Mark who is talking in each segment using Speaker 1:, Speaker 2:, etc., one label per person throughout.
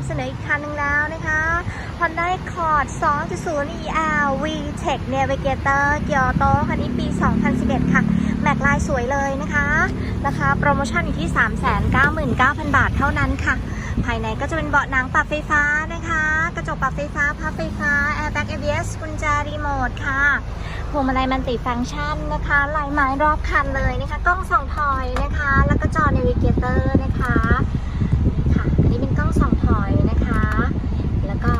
Speaker 1: ำเสนออีกคันหนึ่งแล้วนะคะ Honda Accord 2.0 EL VTEC Navigator เกียวโตคันนี้ปี 2011 ค่ะ แม็กลายสวยเลยนะคะ ราคาโปรโมชั่นอยู่ที่ 399,000 บาทเท่านั้นค่ะ ภายในก็จะเป็นเบาะหนังปรับไฟฟ้านะคะ กระจกปรับไฟฟ้าพับไฟฟ้า Airbag ABS กุญแจรีโมทค่ะพวงมาลัยมันติฟังก์ชันนะคะ ลายไม้รอบคันเลยนะคะ กล้องส่องถอยนะคะ แล้วก็จอ Navigator นะคะค่ะ อันนี้เป็นกล้องส่องถอยนะคะ แล้วก็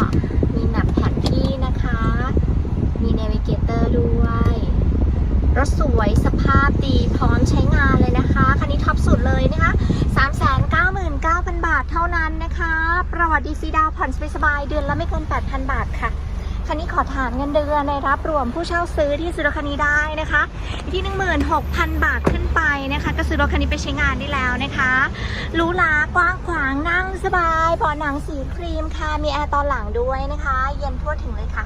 Speaker 1: มีแมปแผนที่นะคะ มี Navigator ด้วย รถสวยสภาพดีพร้อมใช้งานเลยนะคะ คันนี้ท็อปสุดเลยนะคะ399,000 บาทเท่านั้นนะคะ ประวัติดีซีดาวผ่อนสบายๆเดือนละไม่เกิน 8,000 บาทค่ะ คันนี้ขอถามเงินเดือนในรับรวมผู้เช่าซื้อที่ซื้อรถคันนี้ได้นะคะที่ 16,000 บาทขึ้นไปนะคะ ก็ซื้อรถคันนี้ไปใช้งานได้แล้วนะคะหรูหรากว้างขวางนั่งสบายเบาะหนังสีครีมค่ะมีแอร์ตอนหลังด้วยนะคะ เย็นทั่วถึงเลยค่ะ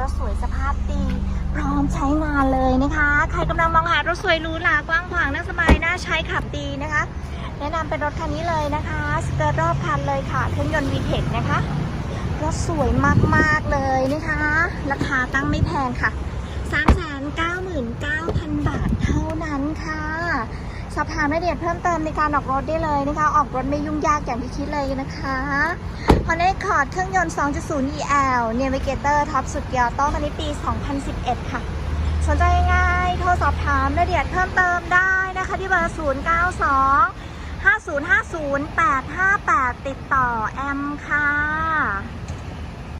Speaker 1: รถสวยสภาพดีพร้อมใช้งานเลยนะคะ ใครกำลังมองหารถสวยหรูหรากว้างขวางนั่งสบายน่าใช้ขับดีนะคะ แนะนำเป็นรถคันนี้เลยนะคะสเกิร์ตรอบคันเลยค่ะเครื่องยนต์ VTEC นะคะ สวยมากๆเลยนะคะ ราคาตั้งไม่แพงค่ะ399,000 บาทเท่านั้นค่ะสอบถามรายละเอียดเพิ่มเติมในการออกรถได้เลยนะคะ ออกรถไม่ยุ่งยากอย่างที่คิดเลยนะคะ Honda Accord เครื่องยนต์ 2.0 EL Navigator ท็อปสุดยอดต้อคันนี้ปี 2011 ค่ะ สนใจง่ายๆโทรสอบถามรายละเอียดเพิ่มเติมได้นะคะ ที่เบอร์ 092 5050 858 ติดต่อแอมค่ะ